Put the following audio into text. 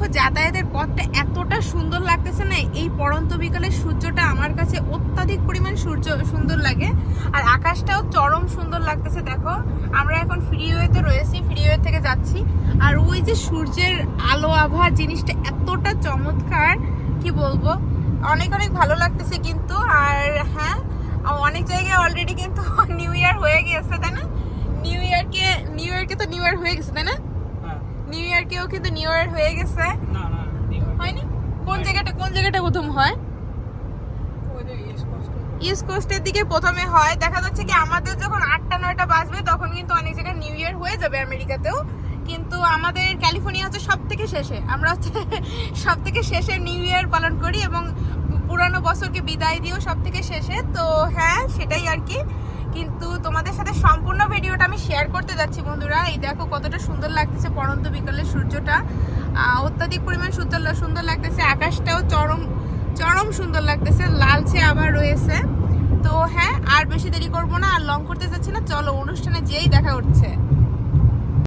দেখো, যাতায়াতের পথটা এতটা সুন্দর লাগতেছে না, এই পড়ন্ত বিকালে সূর্যটা আমার কাছে অত্যাধিক পরিমাণ সূর্য, সুন্দর লাগে। আর আকাশটাও চরম সুন্দর লাগতেছে, দেখো। আমরা এখন ফ্রিওয়েতে রয়েছি ফ্রিওয়ে থেকে যাচ্ছি। আর ওই যে সূর্যের আলো আভা জিনিসটা এতটা চমৎকার, কি বলব? অনেক অনেক ভালো লাগতেছে কিন্তু, আর হ্যাঁ অনেক জায়গায় অলরেডি কিন্তু নিউ ইয়ার হয়ে গিয়েছে, তাই না? নিউ ইয়ারকে নিউ ইয়ারকে তো নিউ ইয়ার হয়ে গেছে, তাই না? নিউ ইয়ারকেও কিন্তু নিউ ইয়ার হয়ে গেছে। না না হয়নি। কোন জায়গাটা কোন জায়গাটা প্রথম হয়? ইস্ট কোস্টের দিকে। প্রথমে হয়। দেখা যাচ্ছে কি আমাদের যখন আটটা নয়টা বাজবে তখন কিন্তু অনেক জায়গায় নিউ ইয়ার হয়ে যাবে আমেরিকাতেও। কিন্তু আমাদের ক্যালিফোর্নিয়া হচ্ছে সব থেকে শেষে। আমরা হচ্ছে সব থেকে শেষে নিউ ইয়ার পালন করি এবং পুরানো বছরকে বিদায় দিও সব থেকে শেষে। তো হ্যাঁ সেটাই আর কি। কিন্তু তোমাদের সাথে সম্পূর্ণ ভিডিওটা আমি শেয়ার করতে যাচ্ছি, বন্ধুরা। এই দেখো কতটা সুন্দর লাগতেছে পরন্ত বিকালের সূর্যটা। অত্যাধিক পরিমাণ সুন্দর সুন্দর লাগতেছে, আকাশটাও চরম চরম সুন্দর লাগতেছে, লালচে আবার রয়েছে। তো হ্যাঁ আর বেশি দেরি করব না, আর লং করতে যাচ্ছি না। চলো, অনুষ্ঠানে যেই দেখা উঠছে